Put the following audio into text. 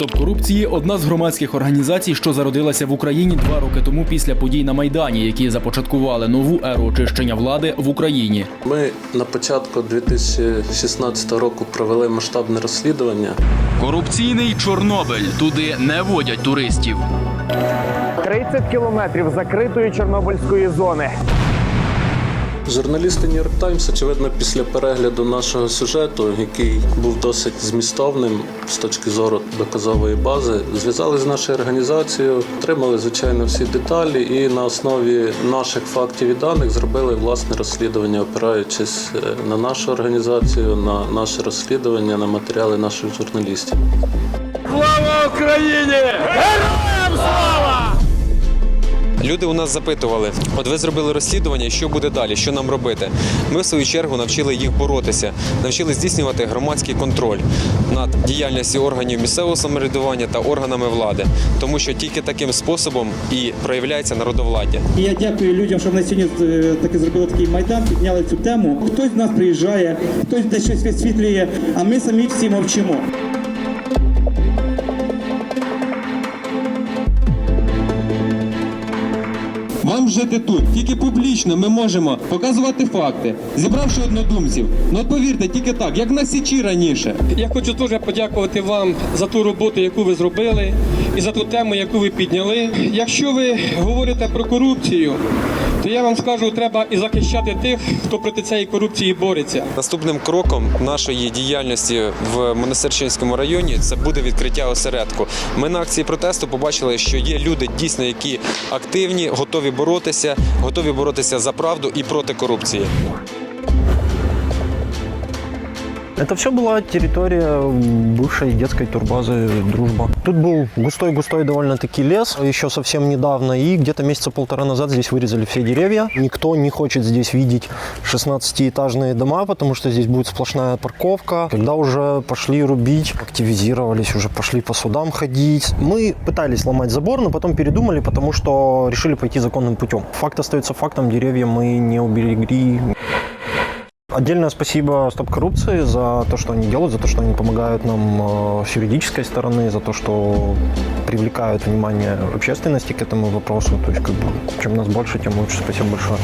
Стоп корупції одна з громадських організацій, що зародилася в Україні два роки тому після подій на Майдані, які започаткували нову еру очищення влади в Україні. Ми на початку 2016 року провели масштабне розслідування. Корупційний Чорнобиль туди не водять туристів. 30 кілометрів закритої Чорнобильської зони. Журналісти York Times, очевидно, після перегляду нашого сюжету, який був досить змістовним з точки зору доказової бази, зв'язались з нашою організацією, отримали звичайно всі деталі, і на основі наших фактів і даних зробили власне розслідування, опираючись е, на нашу організацію, на наше розслідування, на матеріали наших журналістів. Люди у нас запитували: от ви зробили розслідування, що буде далі, що нам робити? Ми в свою чергу навчили їх боротися, навчили здійснювати громадський контроль над діяльністю органів місцевого самоврядування та органами влади, тому що тільки таким способом і проявляється народовладдя. І я дякую людям, що вони сьогодні е, таки зробили такий майдан, підняли цю тему. Хтось з нас приїжджає, хтось десь щось висвітлює, а ми самі всі мовчимо. Вам жити тут, тільки публічно ми можемо показувати факти, зібравши однодумців. Ну от повірте, тільки так, як на січі раніше. Я хочу дуже подякувати вам за ту роботу, яку ви зробили, і за ту тему, яку ви підняли. Якщо ви говорите про корупцію, то я вам скажу, треба і захищати тих, хто проти цієї корупції бореться. Наступним кроком нашої діяльності в Монастирчинському районі це буде відкриття осередку. Ми на акції протесту побачили, що є люди дійсно, які активні, готові боротися, готові боротися за правду і проти корупції. Это все была территория бывшей детской турбазы «Дружба». Тут был густой-густой довольно-таки лес еще совсем недавно, и где-то месяца полтора назад здесь вырезали все деревья. Никто не хочет здесь видеть 16-этажные дома, потому что здесь будет сплошная парковка. Когда уже пошли рубить, активизировались, уже пошли по судам ходить. Мы пытались ломать забор, но потом передумали, потому что решили пойти законным путем. Факт остается фактом, деревья мы не уберегли, Отдельное спасибо Стоп Коррупции за то, что они делают, за то, что они помогают нам э, с юридической стороны, за то, что привлекают внимание общественности к этому вопросу. То есть, как бы, чем нас больше, тем лучше. Спасибо большое.